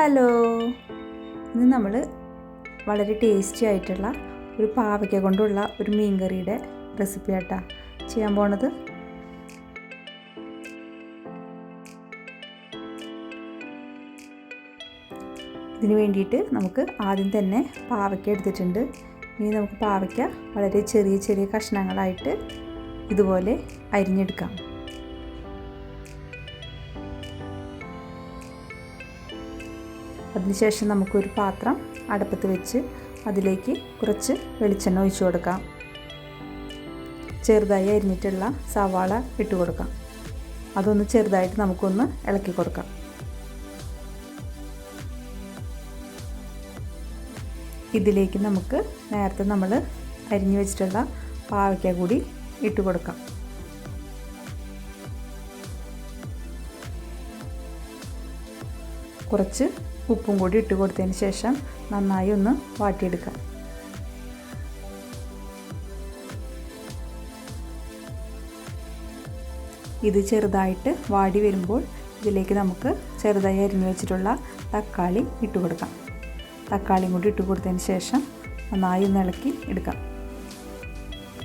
Hello. ഇന്ന് നമ്മൾ വളരെ ടേസ്റ്റി ആയിട്ടുള്ള ഒരു പാവയ്ക്ക കൊണ്ടുള്ള ഒരു മീൻ കറിയുടെ റെസിപ്പി ആട്ടാ. ചെയ്യാൻ പോണത്? ഇതിന് വേണ്ടിയിട്ട് നമുക്ക് ആദ്യം തന്നെ പാവയ്ക്ക എടുത്തിട്ടുണ്ട്. ഇനി നമുക്ക് പാവയ്ക്ക വളരെ ചെറിയ ചെറിയ കഷ്ണങ്ങളായിട്ട് ഇതുപോലെ അരിഞ്ഞെടുക്കാം. അതിനുശേഷം നമുക്കൊരു പാത്രം അടുപ്പത്ത് വെച്ച് അതിലേക്ക് കുറച്ച് വെളിച്ചെണ്ണ ഒഴിച്ചു കൊടുക്കാം. ചെറുതായി അരിഞ്ഞിട്ടുള്ള സവാള ഇട്ട് കൊടുക്കാം. അതൊന്ന് ചെറുതായിട്ട് നമുക്കൊന്ന് ഇളക്കി കൊടുക്കാം. ഇതിലേക്ക് നമുക്ക് നേരത്തെ നമ്മൾ അരിഞ്ഞു വെച്ചിട്ടുള്ള പാവയ്ക്ക കൂടി ഇട്ട് കൊടുക്കാം. കുറച്ച് ഉപ്പും കൂടി ഇട്ട് കൊടുത്തതിന് ശേഷം നന്നായി ഒന്ന് വാട്ടിയെടുക്കാം. ഇത് ചെറുതായിട്ട് വാടി വരുമ്പോൾ ഇതിലേക്ക് നമുക്ക് ചെറുതായി അരിഞ്ഞു വെച്ചിട്ടുള്ള തക്കാളി ഇട്ട് കൊടുക്കാം. തക്കാളിയും കൂടി ഇട്ട് കൊടുത്തതിന് ശേഷം നന്നായി ഒന്ന് ഇളക്കി എടുക്കാം.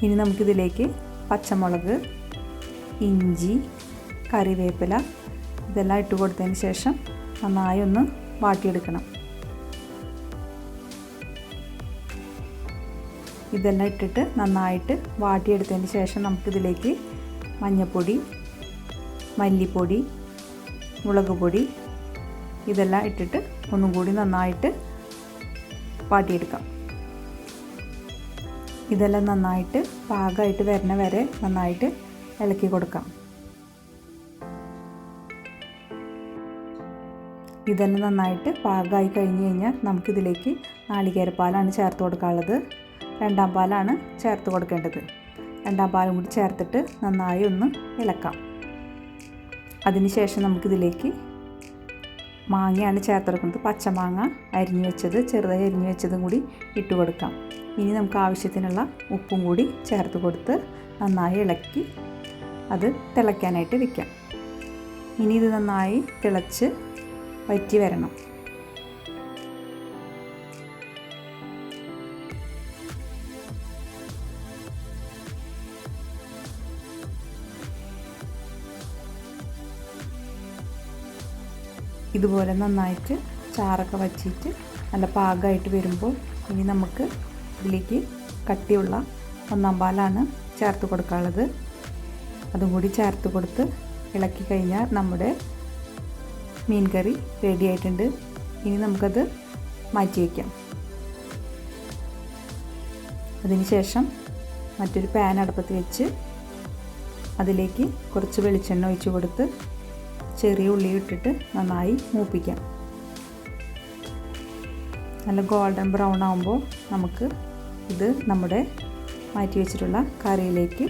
ഇനി നമുക്കിതിലേക്ക് പച്ചമുളക് ഇഞ്ചി കറിവേപ്പില ഇതെല്ലാം ഇട്ട് കൊടുത്തതിന് ശേഷം നന്നായി ഒന്ന് വാട്ടിയെടുക്കണം. ഇതെല്ലാം ഇട്ടിട്ട് നന്നായിട്ട് വാട്ടിയെടുത്തതിന് ശേഷം നമുക്കിതിലേക്ക് മഞ്ഞൾപ്പൊടി മല്ലിപ്പൊടി മുളക് പൊടി ഇതെല്ലാം ഇട്ടിട്ട് ഒന്നും കൂടി നന്നായിട്ട് വാട്ടിയെടുക്കാം. ഇതെല്ലാം നന്നായിട്ട് പാകമായിട്ട് വരണ വരെ നന്നായിട്ട് ഇളക്കി കൊടുക്കാം. ഇതെല്ലാം നന്നായിട്ട് പാകമായി കഴിഞ്ഞ് കഴിഞ്ഞാൽ നമുക്കിതിലേക്ക് നാളികേരപ്പാലാണ് ചേർത്ത് കൊടുക്കാനുള്ളത്. രണ്ടാം പാലാണ് ചേർത്ത് കൊടുക്കേണ്ടത്. രണ്ടാം പാലും കൂടി ചേർത്തിട്ട് നന്നായി ഒന്ന് ഇളക്കാം. അതിനുശേഷം നമുക്കിതിലേക്ക് മാങ്ങയാണ് ചേർത്ത് കൊടുക്കുന്നത്. പച്ചമാങ്ങ അരിഞ്ഞു വെച്ചത് ചെറുതായി അരിഞ്ഞു വെച്ചതും കൂടി ഇട്ട് കൊടുക്കാം. ഇനി നമുക്ക് ആവശ്യത്തിനുള്ള ഉപ്പും കൂടി ചേർത്ത് കൊടുത്ത് നന്നായി ഇളക്കി അത് തിളയ്ക്കാനായിട്ട് വെക്കാം. ഇനി ഇത് നന്നായി തിളച്ച് വറ്റി വരണം ഇതുപോലെ നന്നായിട്ട് ചാറൊക്കെ വച്ചിട്ട് നല്ല പാകമായിട്ട് വരുമ്പോൾ ഇനി നമുക്ക് ഇതിലേക്ക് കട്ടിയുള്ള ഒന്നാം പാലാണ് ചേർത്ത് കൊടുക്കാനുള്ളത്. അതും കൂടി ചേർത്ത് കൊടുത്ത് ഇളക്കി കഴിഞ്ഞാൽ നമ്മുടെ മീൻ കറി റെഡി ആയിട്ടുണ്ട്. ഇനി നമുക്കത് മാറ്റി വയ്ക്കാം അതിനുശേഷം മറ്റൊരു പാൻ അടുപ്പത്ത് വെച്ച് അതിലേക്ക് കുറച്ച് വെളിച്ചെണ്ണ ഒഴിച്ചു കൊടുത്ത് ചെറിയ ഉള്ളി ഇട്ടിട്ട് നന്നായി മൂപ്പിക്കാം. നല്ല ഗോൾഡൻ ബ്രൗൺ ആകുമ്പോൾ നമുക്ക് ഇത് നമ്മുടെ മാറ്റി വെച്ചിട്ടുള്ള കറിയിലേക്ക്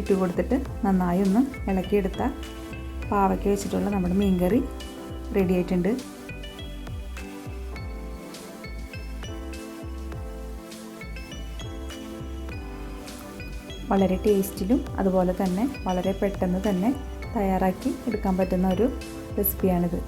ഇട്ട് കൊടുത്തിട്ട് നന്നായി ഒന്ന് ഇളക്കിയെടുത്ത പാവയ്ക്ക് വെച്ചിട്ടുള്ള നമ്മുടെ മീൻ കറി റെഡി ആയിട്ടുണ്ട്. വളരെ ടേസ്റ്റിലും അതുപോലെ തന്നെ വളരെ പെട്ടെന്ന് തന്നെ തയ്യാറാക്കി എടുക്കാൻ പറ്റുന്ന ഒരു റെസിപ്പിയാണിത്